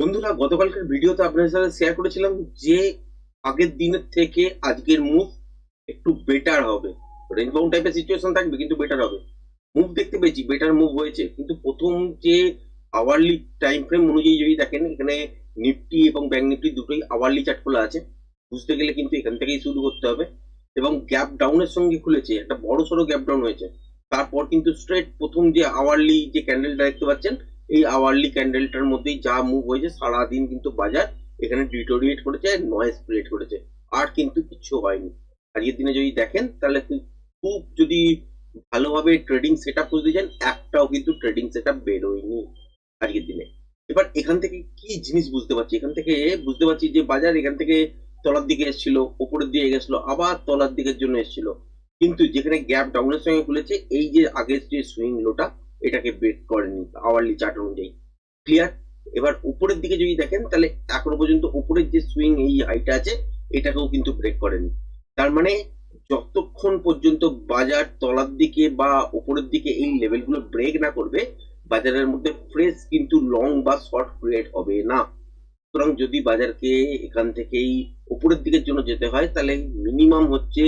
বন্ধুরা, গতকালকের ভিডিওতে আপনাদের সাথে শেয়ার করেছিলাম যে আগের দিনের থেকে আজকের মুভ একটু বেটার হবে। রেঞ্জ বাউন্ড টাইপের সিচুয়েশন থাকবে, কিন্তু বেটার হবে। মুভ দেখতে পেয়েছি বেটার মুভ হয়েছে। কিন্তু প্রথম যে আওয়ারলি টাইম ফ্রেম অনুযায়ী যদি দেখেন, এখানে নিফটি এবং ব্যাংক নিফটি দুটোই আওয়ারলি চার্ট খোলা আছে। বুঝতে গেলে কিন্তু এখান থেকেই শুরু করতে হবে। এবং গ্যাপ ডাউনের সঙ্গে খুলেছে, একটা বড় সড়ো গ্যাপ ডাউন হয়েছে। তারপর কিন্তু স্ট্রেট প্রথম যে আওয়ারলি যে ক্যান্ডেলটা দেখতে পাচ্ছেন এই আওয়ারলি ক্যান্ডেলটার মধ্যেই যা মুভ হয়েছে সারাদিন কিন্তু বাজার এখানে ডিটোরিয়েট করেছে নয়েজ ক্রিয়েট করেছে। আর কিন্তু কিছু হয়নি। আজকের দিনে যদি দেখেন, তাহলে খুব যদি ভালোভাবে ট্রেডিং সেট আপ করতে চান একটাও কিন্তু ট্রেডিং সেট আপ বেরোয়নি আজকের দিনে। এবার এখান থেকে কি জিনিস বুঝতে পারছি? এখান থেকে বুঝতে পারছি যে বাজার এখান থেকে তলার দিকে এসেছিল, ওপরের দিকে গেছিল আবার তলার দিকের জন্য এসেছিল। কিন্তু যেখানে গ্যাপ ডাউনের সঙ্গে খুলেছে, এই যে আগের যে সুইং লোটা এটাকে ব্রেক করেনি আওয়ারলি চার্ট অনুযায়ী। ক্লিয়ার এবার উপরের দিকে যদি দেখেন, তাহলে এখনও পর্যন্ত উপরের যে সুইং এই হাইটা আছে, এটাকেও কিন্তু ব্রেক করেনি। তার মানে যতক্ষণ পর্যন্ত বাজার তলার দিকে বা উপরের দিকে এই লেভেলগুলো ব্রেক না করবে, বাজারের মধ্যে ফ্রেশ কিন্তু লং বা শর্ট ক্রিয়েট হবে না। সুতরাং যদি বাজারকে এখান থেকেই উপরের দিকের জন্য যেতে হয়, তাহলে মিনিমাম হচ্ছে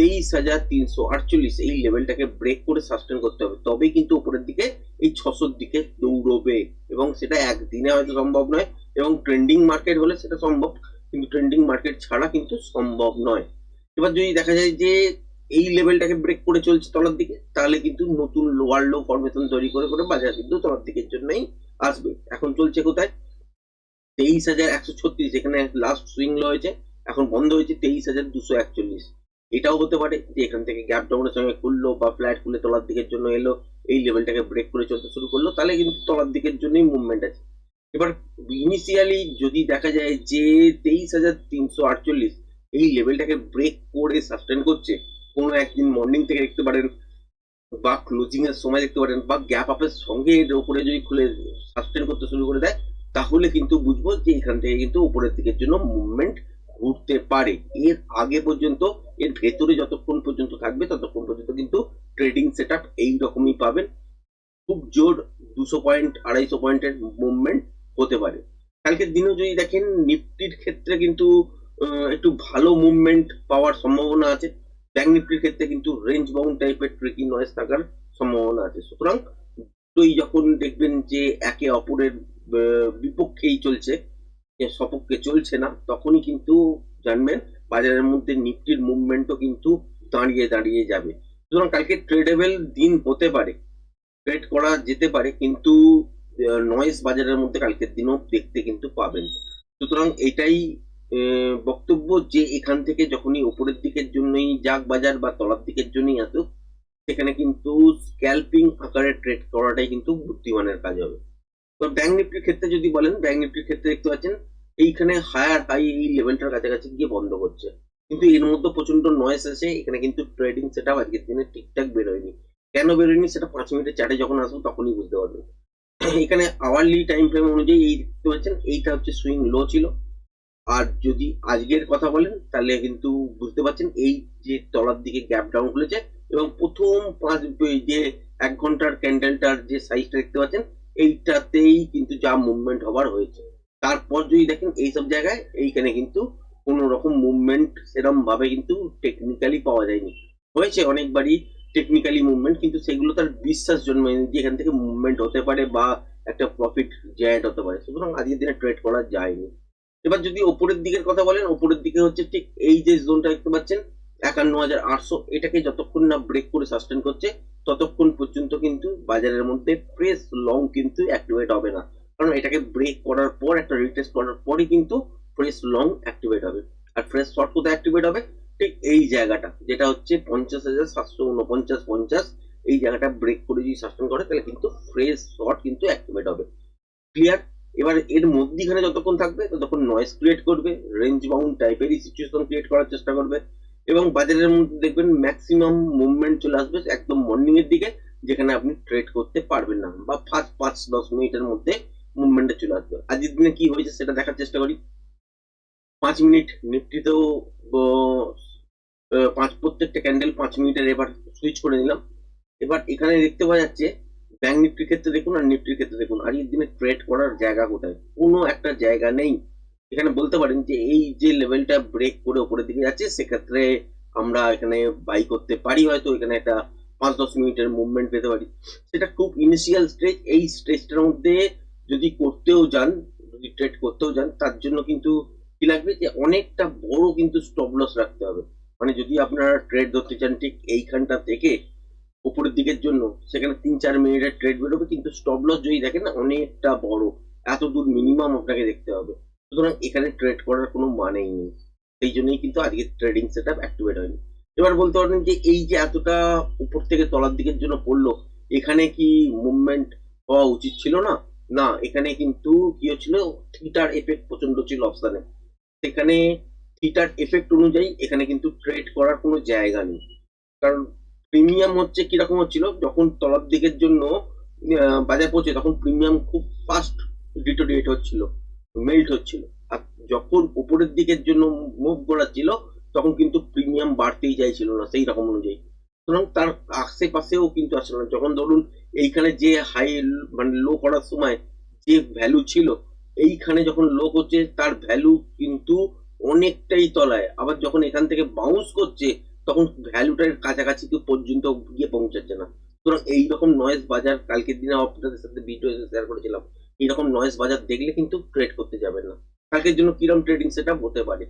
তেইশ হাজার তিনশো আটচল্লিশ এই লেভেলটাকে ব্রেক করে সাস্টেন করতে হবে। তবেই কিন্তু উপরের দিকে এই ছশোর দিকে দৌড়বে এবং সেটা একদিনে হয়তো সম্ভব নয় এবং ট্রেন্ডিং মার্কেট হলে সেটা সম্ভব, কিন্তু ট্রেন্ডিং মার্কেট ছাড়া কিন্তু সম্ভব নয়। এবার যদি দেখা যায় যে এই লেভেলটাকে ব্রেক করে চলছে তলার দিকে, তাহলে কিন্তু নতুন লোয়ার লো ফরমেশন তৈরি করে করে বাজার কিন্তু তলার দিকের জন্যই আসবে। এখন চলছে কোথায়? তেইশ হাজার একশো ছত্রিশ, এখানে লাস্ট সুইং হয়েছে এখন বন্ধ হয়েছে তেইশ হাজার দুশো একচল্লিশ। এটাও হতে পারে যে এখান থেকে গ্যাপ ডাউনের সঙ্গে খুললো বা ফ্ল্যাট খুলে তলার দিকের জন্য এলো, এই লেভেলটাকে ব্রেক করে চলতে শুরু করল, তাহলে কিন্তু তলার দিকের জন্যই মুভমেন্ট আছে। এবার ইনিশিয়ালি যদি দেখা যায় যে তেইশ হাজার তিনশো আটচল্লিশ এই লেভেলটাকে ব্রেক করে সাস্টেন করছে, কোনো একদিন মর্নিং থেকে দেখতে পারেন বা ক্লোজিং এর সময় দেখতে পারেন বা গ্যাপ আপের সঙ্গে এর উপরে যদি খুলে সাস্টেন করতে শুরু করে দেয়, তাহলে কিন্তু বুঝব যে এখান থেকে কিন্তু উপরের দিকের জন্য মুভমেন্ট ঘুরতে পারে। এর আগে পর্যন্ত, এর ভেতরে যতক্ষণ পর্যন্ত থাকবে, ততক্ষণ পর্যন্ত কিন্তু ট্রেডিং সেট আপ এইরকমই পাবেন। খুব জোর দুশো পয়েন্ট আড়াইশো পয়েন্টের মুভমেন্ট হতে পারে। কালকের দিনেও যদি দেখেন, নিফটির ক্ষেত্রে কিন্তু একটু ভালো মুভমেন্ট পাওয়ার সম্ভাবনা আছে। ব্যাংক নিফটির ক্ষেত্রে কিন্তু রেঞ্জ বাউন্ড টাইপের ট্রেকিং নয়েজ থাকার সম্ভাবনা আছে। সুতরাং দুটোই যখন দেখবেন যে একে অপরের বিপক্ষেই চলছে সপক্ষে চলছে না, তখনই কিন্তু জানবেন বাজারের মধ্যে নিফটির মুভমেন্টও কিন্তু দাঁড়িয়ে দাঁড়িয়ে যাবে। সুতরাং কালকে ট্রেডেবল দিন হতে পারে ট্রেড করা যেতে পারে, কিন্তু নয়েজ বাজারের মধ্যে কালকের দিনও দেখতে কিন্তু পাবেন। সুতরাং এটাই বক্তব্য যে এখান থেকে যখনই উপরের দিকের জন্যই যাক বাজার বা তলার দিকের জন্যই আসুক, সেখানে কিন্তু স্ক্যাল্পিং আকারে ট্রেড করাটাই কিন্তু বুদ্ধিমানের কাজ হবে। তো ব্যাংক নিফটির ক্ষেত্রে যদি বলেন ব্যাংক নিফটির ক্ষেত্রে দেখতে পাচ্ছেন এইখানে হায়ার হাই এই লেভেলটার কাছাকাছি গিয়ে বন্ধ করছে কিন্তু এর মধ্যে প্রচণ্ড নয়েস আছে এখানে কিন্তু ট্রেডিং সেটা আজকের দিনে ঠিকঠাক বেরোয়নি। কেন বেরোয়নি সেটা পাঁচ মিনিটের চার্টে যখন আসব তখনই বুঝতে পারবেন এখানে আওয়ারলি টাইম ফ্রেম অনুযায়ী এই দেখতে পাচ্ছেন, এইটা হচ্ছে সুইং লো ছিল। আর যদি আজকের কথা বলেন, তাহলে কিন্তু বুঝতে পারছেন এই যে তলার দিকে গ্যাপ ডাউন খুলেছে এবং প্রথম পাঁচ যে এক ঘণ্টার ক্যান্ডেলটার যে সাইজটা দেখতে পাচ্ছেন, এইটাতেই কিন্তু যা মুভমেন্ট হবার হয়েছে। তারপর যদি দেখেন এইসব জায়গায়, এইখানে কিন্তু কোনো রকম মুভমেন্ট সেরম ভাবে কিন্তু টেকনিক্যালি পাওয়া যায়নি। হয়েছে অনেকবারই টেকনিক্যালি মুভমেন্ট কিন্তু সেগুলো তার বিশ্বাস জন্মায়নি যে এখান থেকে মুভমেন্ট হতে পারে বা একটা প্রফিট জেনারেট হতে পারে। সুতরাং আজকের দিনে ট্রেড করা যায়নি। এবার যদি ওপরের দিকের কথা বলেন, ওপরের দিকে হচ্ছে ঠিক এই যে জোনটা দেখতে পাচ্ছেন একান্ন হাজার আটশো, এটাকে যতক্ষণ না ব্রেক করে সাস্টেন করছে, ততক্ষণ পর্যন্ত কিন্তু বাজারের মধ্যে ফ্রেশ লং কিন্তু অ্যাক্টিভেট হবে না। কারণ এটাকে ব্রেক করার পর, একটা রিটেস্ট করার পরই কিন্তু ফ্রেশ লং অ্যাক্টিভেট হবে। আর ফ্রেশ শর্ট কোথায় অ্যাক্টিভেট হবে? ঠিক এই জায়গাটা, যেটা হচ্ছে পঞ্চাশ হাজার সাতশো উনপঞ্চাশ পঞ্চাশ, এই জায়গাটা ব্রেক করে যদি সাস্টেন করে, তাহলে কিন্তু ফ্রেশ শর্ট কিন্তু অ্যাক্টিভেট হবে। ক্লিয়ার এবার এর মধ্যিখানে যতক্ষণ থাকবে, ততক্ষণ নয়েজ ক্রিয়েট করবে রেঞ্জ বাউন্ড টাইপেরই সিচুয়েশন ক্রিয়েট করার চেষ্টা করবে। এবং বাজারের মধ্যে দেখবেন ম্যাক্সিমাম মুভমেন্ট চলে আসবে একদম মর্নিং এর দিকে, যেখানে আপনি ট্রেড করতে পারবেন না। বা ফার্স্ট পাঁচ, দশ মিনিটের মধ্যে মুভমেন্টে চলে আসবে। আজকের দিনে কি হয়েছে সেটা দেখার চেষ্টা করি। পাঁচ মিনিট নিফটিতেও পাঁচ, প্রত্যেকটা ক্যান্ডেল পাঁচ মিনিটের এবার সুইচ করে নিলাম। এবার এখানে দেখতে পাওয়া যাচ্ছে ব্যাংক নিফটির ক্ষেত্রে দেখুন আর নিফটির ক্ষেত্রে দেখুন। আজকের দিনে ট্রেড করার জায়গা কোথায়? কোনো একটা জায়গা নেই। এখানে বলতে পারেন যে এই যে লেভেলটা ব্রেক করে উপরের দিকে যাচ্ছে, সেক্ষেত্রে আমরা এখানে বাই করতে পারি, হয়তো এখানে একটা পাঁচ, দশ মিনিটের মুভমেন্ট পেতে পারি। সেটা খুব ইনিশিয়াল স্টেজ এই স্টেজটার মধ্যে যদি করতেও যান, যদি ট্রেড করতেও যান, তার জন্য কিন্তু কি লাগবে যে অনেকটা বড় কিন্তু স্টপ লস রাখতে হবে। মানে যদি আপনারা ট্রেড ধরতে চান ঠিক এইখানটা থেকে উপরের দিকের জন্য, সেখানে তিন চার মিনিটের ট্রেড বেরোবে, কিন্তু স্টপ লস যদি দেখেন না, অনেকটা বড়। এত দূর মিনিমাম আপনাকে দেখতে হবে। সুতরাং এখানে ট্রেড করার কোনো মানেই নেই। সেই জন্যই কিন্তু আজকে ট্রেডিং সেট আপ অ্যাক্টিভেট হয়নি। এবার বলতে পারেন যে এই যে এতটা উপর থেকে তলার দিকের জন্য পড়ল, এখানে কি মুভমেন্ট হওয়া উচিত ছিল না? না, এখানে কিন্তু কি হচ্ছিল? থিটার এফেক্ট প্রচণ্ড ছিল অপশানে সেখানে থিটার এফেক্ট অনুযায়ী এখানে কিন্তু ট্রেড করার কোনো জায়গা নেই। কারণ প্রিমিয়াম হচ্ছে কীরকম হচ্ছিল? যখন তলার দিকের জন্য বাজার পৌঁছে, তখন প্রিমিয়াম খুব ফাস্ট ডিটোরিয়েট হচ্ছিল মেল্ট হচ্ছিল। আর যখন উপরের দিকের জন্য মুভ করাচ্ছিল, তখন কিন্তু প্রিমিয়াম বাড়তেই চাইছিল না, সেই রকম অনুযায়ী। সুতরাং তার আশেপাশেও কিন্তু আসলে না। যখন ধরুন এইখানে যে হাই মানে লো করার সময় যে ভ্যালু ছিল, এইখানে যখন লো করছে, তার ভ্যালু কিন্তু অনেকটাই তলায়। আবার যখন এখান থেকে বাউন্স করছে, তখন ভ্যালুটার কাছাকাছি পর্যন্ত গিয়ে পৌঁছাচ্ছে না। সুতরাং এইরকম নয়েস বাজার, কালকের দিনে আপনাদের সাথে ভিডিও শেয়ার করেছিলাম, এইরকম নয়েস বাজার দেখলে কিন্তু ট্রেড করতে যাবেন না। কালকের জন্য কিরম ট্রেডিং সেটা হতে পারে?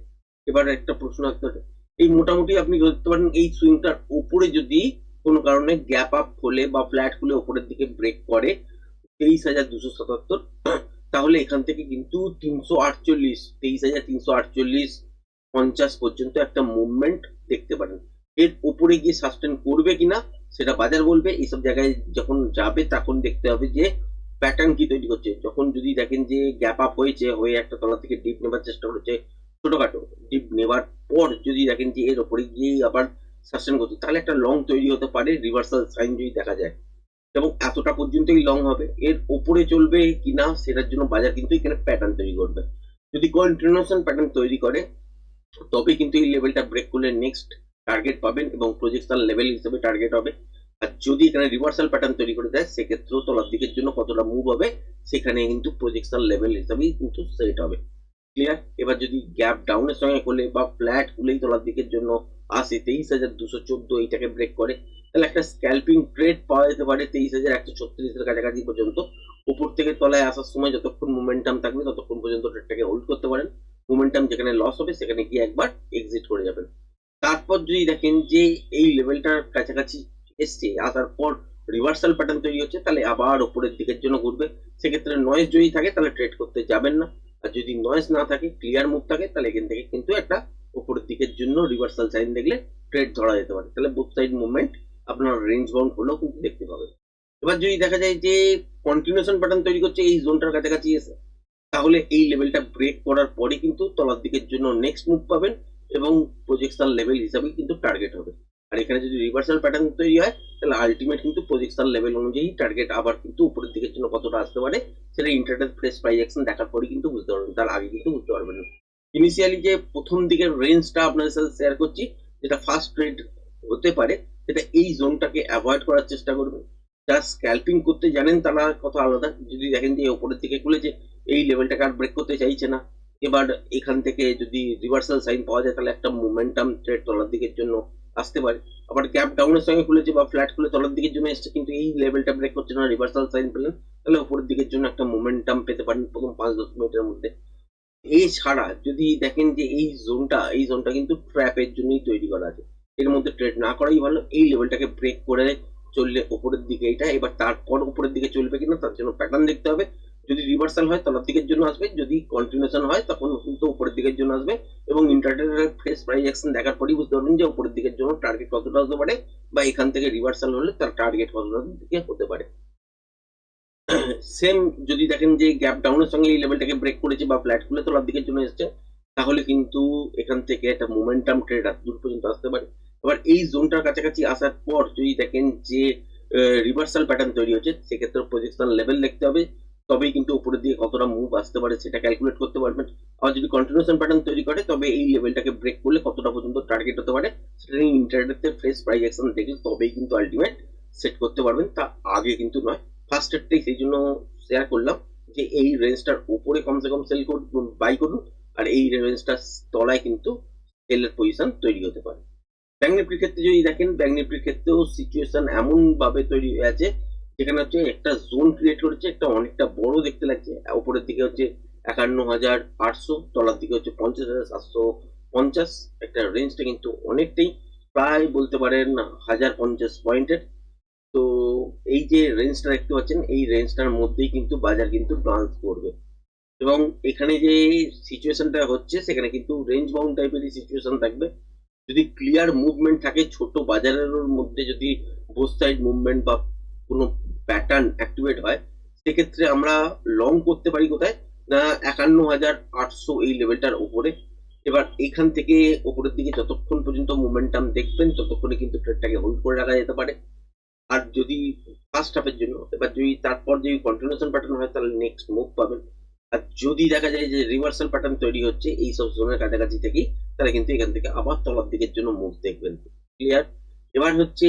এবার একটা প্রশ্ন পারে। এই মোটামুটি আপনি ধরতে পারেন, এই সুইংটার উপরে যদি কোনো কারণে গ্যাপ আপ খোলে বা ফ্ল্যাট খুলে উপরের দিকে ব্রেক করে তেইশ হাজার দুশো সাতাত্তর, তাহলে এখান থেকে কিন্তু তিনশো আটচল্লিশ, তেইশ হাজার তিনশো আটচল্লিশ, পঞ্চাশ পর্যন্ত একটা মুভমেন্ট দেখতে পারেন। এর উপরে গিয়ে সাস্টেন করবে কিনা, সেটা বাজার বলবে। এইসব জায়গায় যখন যাবে, তখন দেখতে হবে যে প্যাটার্ন কি তৈরি করছে যখন যদি দেখেন যে গ্যাপ আপ হয়েছে, হয়ে একটা তলা থেকে ডিপ নেবার চেষ্টা করেছে, ছোটখাটো ডিপ নেবার পর যদি দেখেন যে এর ওপরে গিয়েই আবার সাস্টেন করছে তাহলে একটা লং তৈরি হতে পারে রিভার্সাল সাইন যদি দেখা যায়। এবং এতটা পর্যন্তই লং হবে। এর ওপরে চলবে কিনা সেটার জন্য বাজার কিন্তু এখানে প্যাটার্ন তৈরি করবে। যদি কন্টিনিউশন প্যাটার্ন তৈরি করে তবে কিন্তু এই লেভেলটা ব্রেক করলে নেক্সট টার্গেট পাবেন এবং প্রজেকশন লেভেল হিসেবে টার্গেট হবে। আর যদি এখানে রিভার্সাল প্যাটার্ন তৈরি করে দেয়, সেক্ষেত্রেও তলার দিকের জন্য কতটা মুভ হবে, সেখানে কিন্তু প্রজেকশন লেভেল হিসাবেই কিন্তু সেট হবে। ক্লিয়ার এবার যদি গ্যাপ ডাউনের সঙ্গে করলে বা ফ্ল্যাট খুলেই তলার দিকের জন্য আসে তেইশ হাজার দুশো চোদ্দ এইটাকে ব্রেক করে। তাহলে একটা স্ক্যাল্পিং ট্রেড পাওয়া যেতে পারে তেইশ হাজার একশো ছত্রিশের কাছাকাছি পর্যন্ত। উপর থেকে তলায় আসার সময় যতক্ষণ মোমেন্টাম থাকবে ততক্ষণ পর্যন্ত ট্রেডটাকে হোল্ড করতে পারেন। মোমেন্টাম যেখানে লস হবে সেখানে গিয়ে একবার এক্সিট করে যাবেন। তারপর যদি দেখেন যে এই লেভেলটার কাছাকাছি এসছে, আসার পর রিভার্সাল প্যাটার্ন তৈরি হচ্ছে, তাহলে আবার উপরের দিকের জন্য ঘুরবে। সেক্ষেত্রে নয়েজ যদি থাকে, তাহলে ট্রেড করতে যাবেন না। আর যদি নয়েজ না থাকে ক্লিয়ার মুভ থাকে, তাহলে এখান থেকে কিন্তু একটা উপরের দিকের জন্য রিভার্সাল সাইন দেখলে ট্রেড ধরা যেতে পারে। তাহলে বুথ সাইড মুভমেন্ট আপনার রেঞ্জ বাউন্ড হলেও কিন্তু দেখতে পাবেন এবার যদি দেখা যায় যে কন্টিনিউশন প্যাটার্ন তৈরি করছে এই জোনটার কাছাকাছি এসে, তাহলে এই লেভেলটা ব্রেক করার পরে কিন্তু তলার দিকের জন্য নেক্সট মুভ পাবেন এবং প্রজেকশন লেভেল হিসাবে কিন্তু টার্গেট হবে। আর এখানে যদি রিভার্সাল প্যাটার্ন তৈরি হয়, তাহলে আলটিমেট কিন্তু প্রজেকশন লেভেল অনুযায়ী টার্গেট আবার কিন্তু উপরের দিকের জন্য কতটা আসতে পারে, সেটা ইন্টারনেট ফ্রেশ প্রাইস অ্যাকশন দেখার পরে কিন্তু বুঝতে পারবেন। তার আগে কিন্তু বুঝতে পারবেন না। ইনিশিয়ালি যে প্রথম দিকের রেঞ্জটা আপনাদের সাথে শেয়ার করছি, যেটা ফার্স্ট ট্রেড হতে পারে, সেটা এই জোনটাকে অ্যাভয়েড করার চেষ্টা করবেন। যারা স্ক্যাল্পিং করতে জানেন তারা কথা আলাদা। যদি দেখেন যে ওপরের দিকে খুলেছে, এই লেভেলটাকে আর ব্রেক করতে চাইছে না। এবার এখান থেকে যদি রিভার্সাল সাইন পাওয়া যায়, তাহলে একটা মোমেন্টাম ট্রেড তলার দিকের জন্য আসতে পারে। আবার গ্যাপ ডাউনের সঙ্গে খুলেছে বা ফ্ল্যাট খুলে তলার দিকের জন্য এসছে, কিন্তু এই লেভেলটা ব্রেক করছে না রিভার্সাল সাইন পেলেন, তাহলে উপরের দিকের জন্য একটা মোমেন্টাম পেতে পারেন প্রথম পাঁচ দশ মিনিটের মধ্যে। এছাড়া যদি দেখেন যে এই জোনটা এই জোনটা কিন্তু ট্র্যাপের জন্যই তৈরি করা আছে। এর মধ্যে ট্রেড না করাই ভালো, এই লেভেলটাকে ব্রেক করে চললে উপরের দিকে এটা, এবার তারপর উপরের দিকে চলবে কিনা তার জন্য প্যাটার্ন দেখতে হবে। যদি রিভার্সাল হয়, তলার দিকের জন্য আসবে, যদি কন্টিনিউশন হয়, তখন কিন্তু উপরের দিকের জন্য আসবে। এবং ইন্টারনেটের ফ্রেশ প্রাইস অ্যাকশন দেখার পরেই বুঝতে পারবেন যে উপরের দিকের জন্য টার্গেট কতটা হতে পারে, বা এখান থেকে রিভার্সাল হলে তার টার্গেট কতটা দিকে হতে পারে। সেম যদি দেখেন যে গ্যাপ ডাউনের সঙ্গে এই লেভেলটাকে ব্রেক করেছে বা ফ্ল্যাট খুলে তোলার দিকে চলে এসছে, তাহলে কিন্তু এখান থেকে একটা মোমেন্টাম ট্রেড দূর পর্যন্ত আসতে পারে। এবার এই জোনটার কাছাকাছি আসার পর যদি দেখেন যে রিভার্সাল প্যাটার্ন তৈরি হচ্ছে সেক্ষেত্রে প্রজেকশন লেভেল দেখতে হবে। তবেই কিন্তু উপরের দিকে কতটা মুভ আসতে পারে সেটা ক্যালকুলেট করতে পারবেন। আর যদি কন্টিনিউশন প্যাটার্ন তৈরি করে, তবে এই লেভেলটাকে ব্রেক করলে কতটা পর্যন্ত টার্গেট হতে পারে, সেটা নিয়ে ইন্টারনেটে ফ্রেশ প্রাইস অ্যাকশন দেখলে তবেই কিন্তু আলটিমেট সেট করতে পারবেন। তা আগে কিন্তু নয়। ফার্স্ট এডটাই সেই জন্য শেয়ার করলাম যে এই রেঞ্জটার উপরে কমসে কম সেল করুন বাই করুন, আর এই রেঞ্জটার তলায় কিন্তু সেলের পজিশন তৈরি হতে পারে। ব্যাঙ্ক নিফটির ক্ষেত্রে যদি দেখেন ব্যাঙ্ক নিফটির ক্ষেত্রেও সিচুয়েশন এমন ভাবে তৈরি হয়ে আছে, যেখানে হচ্ছে একটা জোন ক্রিয়েট করেছে, একটা অনেকটা বড় দেখতে লাগছে। উপরের দিকে হচ্ছে একান্ন হাজার আটশো, তলার দিকে হচ্ছে পঞ্চাশ হাজার সাতশো পঞ্চাশ। একটা রেঞ্জটা কিন্তু অনেকটাই প্রায় বলতে পারেন হাজার পঞ্চাশ পয়েন্টের তো এই যে রেঞ্জটা দেখতে পাচ্ছেন, এই রেঞ্জটার মধ্যেই কিন্তু বাজার কিন্তু ডান্স করবে। এবং এখানে যে সিচুয়েশনটা হচ্ছে, সেখানে কিন্তু রেঞ্জ বাউন্ড টাইপেরই সিচুয়েশন থাকবে। যদি ক্লিয়ার মুভমেন্ট থাকে, ছোট বাজারের মধ্যে যদি বোথ সাইড মুভমেন্ট বা কোনো প্যাটার্ন অ্যাক্টিভেট হয়, সেক্ষেত্রে আমরা লং করতে পারি কোথায়? না, একান্ন হাজার আটশো এই লেভেলটার ওপরে এবার এখান থেকে ওপরের দিকে যতক্ষণ পর্যন্ত মোমেন্টাম দেখবেন, ততক্ষণে কিন্তু ট্রেডটাকে হোল্ড করে রাখা যেতে পারে। আর যদি ফার্স্ট হাফের জন্য, এবার যদি তারপর যদি কন্টিনিউশন প্যাটার্ন হয়, তাহলে নেক্সট মুভ পাবেন আর যদি দেখা যায় যে রিভার্সাল প্যাটার্ন তৈরি হচ্ছে, এই সব জোনের কাছাকাছি থেকেই, তাহলে কিন্তু এখান থেকে আবার তলার দিকের জন্য মুভ দেখবেন। ক্লিয়ার এবার হচ্ছে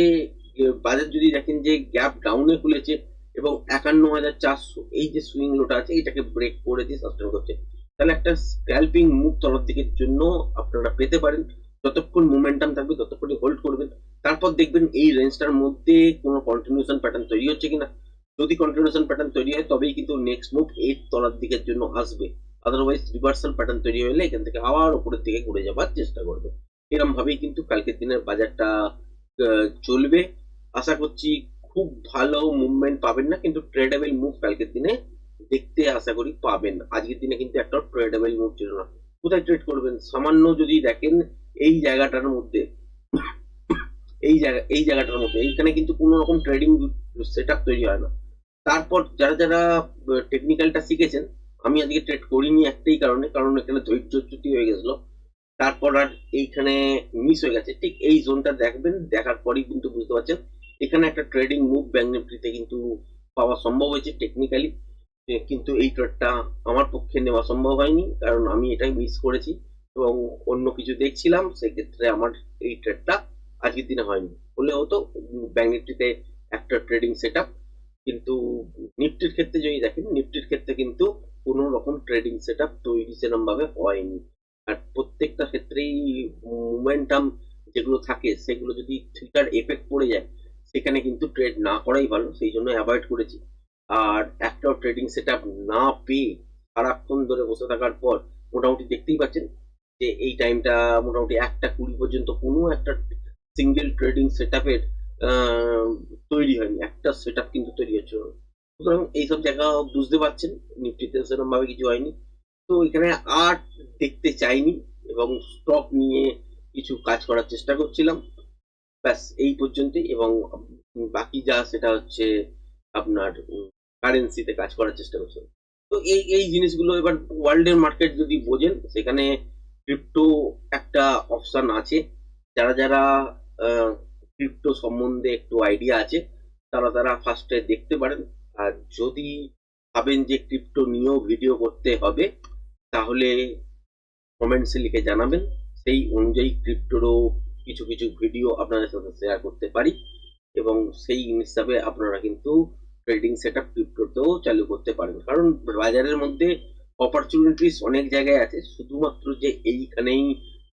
বাজার যদি দেখেন যে গ্যাপ ডাউনে খুলেছে, এবং একান্ন হাজার চারশো, এই যে সুইং লোটা আছে, এটাকে ব্রেক করে দিয়ে সাস্টেন করছে। তাহলে একটা স্ক্যাল্পিং মুভ তলার দিকের জন্য আপনারা পেতে পারেন। যতক্ষণ মোমেন্টাম থাকবে, ততক্ষণই হোল্ড করবেন। তারপর দেখবেন এই রেঞ্জটার মধ্যে কোনো কন্টিনিউশন প্যাটার্ন তৈরি হচ্ছে কিনা। যদি কন্টিনিউশন প্যাটার্ন তৈরি হয়, তবেই কিন্তু নেক্সট মুভ এই তলার দিকের জন্য আসবে। আদারওয়াইজ রিভার্সাল প্যাটার্ন তৈরি হলে এখান থেকে আবার উপরের দিকে ঘুরে যাবার চেষ্টা করবে। এরকম ভাবেই কিন্তু কালকের দিনের বাজারটা চলবে। আশা করছি খুব ভালো মুভমেন্ট পাবেন না, কিন্তু ট্রেডেবল মুভ কালকের দিনে দেখতে আশা করি পাবেন। আজকের দিনে কিন্তু একটা ট্রেডেবল মুভ ছিল না। কোথায় ট্রেড করবেন? সামান্য যদি দেখেন এই জায়গাটার মধ্যে। এই জায়গা, এই জায়গাটার মধ্যে। এইখানে কিন্তু কোনো রকম ট্রেডিং সেট তৈরি হয় না। তারপর যারা যারা টেকনিক্যালটা শিখেছেন, আমি আজকে ট্রেড করিনি একটাই কারণে, কারণ এখানে ধৈর্য ধৈর্যচ্যুতি হয়ে গেছিল। তারপর আর এইখানে মিস হয়ে গেছে। ঠিক এই জোনটা দেখবেন, দেখার পরেই কিন্তু বুঝতে পারছেন, এখানে একটা ট্রেডিং মুভ ব্যাঙ্ক নিফটিতে কিন্তু পাওয়া সম্ভব হয়েছে টেকনিক্যালি কিন্তু এই ট্রেডটা আমার পক্ষে নেওয়া সম্ভব হয়নি, কারণ আমি এটাই মিস করেছি এবং অন্য কিছু দেখছিলাম। সেক্ষেত্রে আমার এই ট্রেডটা আজকের দিনে হয়নি। হলে হতো ব্যাঙ্ক নিফটিতে একটা ট্রেডিং সেট কিন্তু নিফটির ক্ষেত্রে যদি দেখেন নিফটির ক্ষেত্রে কিন্তু কোনো রকম ট্রেডিং সেট আপ তৈরি সেরকম ভাবে হয়নি। আর প্রত্যেকটা ক্ষেত্রেই মোমেন্টাম যেগুলো থাকে, সেগুলো যদি থ্রিটার এফেক্ট পড়ে যায়, সেখানে কিন্তু ট্রেড না করাই ভালো, সেই জন্য অ্যাভয়েড করেছি। আর একটাও ট্রেডিং সেট না পেয়ে সারাক্ষণ ধরে বসে থাকার পর, মোটামুটি দেখতেই পাচ্ছেন যে এই টাইমটা মোটামুটি একটা কুড়ি পর্যন্ত কোনো একটা সিঙ্গেল ট্রেডিং সেট আপের তৈরি হয়নি। একটা সেট আপ কিন্তু তৈরি হচ্ছে। সুতরাং এইসব জায়গা বুঝতে পারছেন, নিফটিতে সেরকম ভাবে কিছু হয়নি। তো এখানে আর দেখতে চাইনি এবং স্টক নিয়ে কিছু কাজ করার চেষ্টা করছিলাম। ব্যাস, এই পর্যন্তই এবং বাকি যা সেটা হচ্ছে আপনার কারেন্সিতে কাজ করার চেষ্টা করছিলাম। তো এই এই জিনিসগুলো এবার ওয়ার্ল্ডের মার্কেট যদি বোঝেন, সেখানে ক্রিপ্টো একটা অপশান আছে। যারা যারা ক্রিপ্টো সম্বন্ধে একটু আইডিয়া আছে, তারা তারা ফার্স্টে দেখতে পারেন। আর যদি ভাবেন যে ক্রিপ্টো নিয়েও ভিডিও করতে হবে, তাহলে কমেন্টসে লিখে জানাবেন। সেই অনুযায়ী ক্রিপ্টোরও কিছু কিছু ভিডিও আপনাদের সাথে শেয়ার করতে পারি। এবং সেই হিসাবে আপনারা কিন্তু ট্রেডিং সেট আপ ক্রিপ্টোতেও চালু করতে পারেন। কারণ বাজারের মধ্যে অপরচুনিটিস অনেক জায়গায় আছে। শুধুমাত্র যে এইখানেই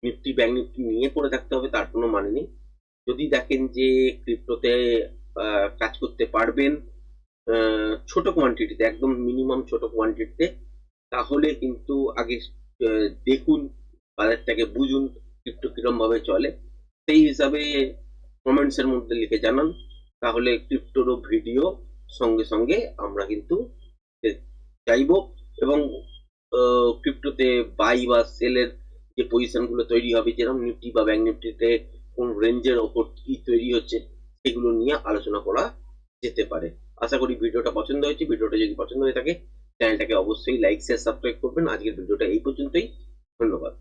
নিফটি ব্যাংক নিফটি নিয়ে করে থাকতে হবে, তার কোনো মানে নেই। যদি দেখেন যে ক্রিপ্টোতে কাজ করতে পারবেন ছোট কোয়ান্টিটিতে একদম মিনিমাম ছোট কোয়ান্টিটিতে তাহলে কিন্তু আগে দেখুন, বাজারটাকে বুঝুন ক্রিপ্টো কিরম ভাবে চলে। সেই হিসাবে কমেন্টস এর মধ্যে লিখে জানান, তাহলে ক্রিপ্টোরও ভিডিও সঙ্গে সঙ্গে আমরা কিন্তু চাইব এবং ক্রিপ্টোতে বাই বা সেলের যে পজিশনগুলো তৈরি হবে, যেরকম নিফটি বা ব্যাংক নিফটিতে কোন রেঞ্জের ওপর কি তৈরি হচ্ছে, সেগুলো নিয়ে আলোচনা করা যেতে পারে। আশা করি ভিডিওটা পছন্দ হয়েছে। ভিডিওটা যদি পছন্দ হয়ে থাকে চ্যানেলটাকে অবশ্যই লাইক শেয়ার সাবস্ক্রাইব করবেন। আজকের ভিডিওটা এই পর্যন্তই। ধন্যবাদ।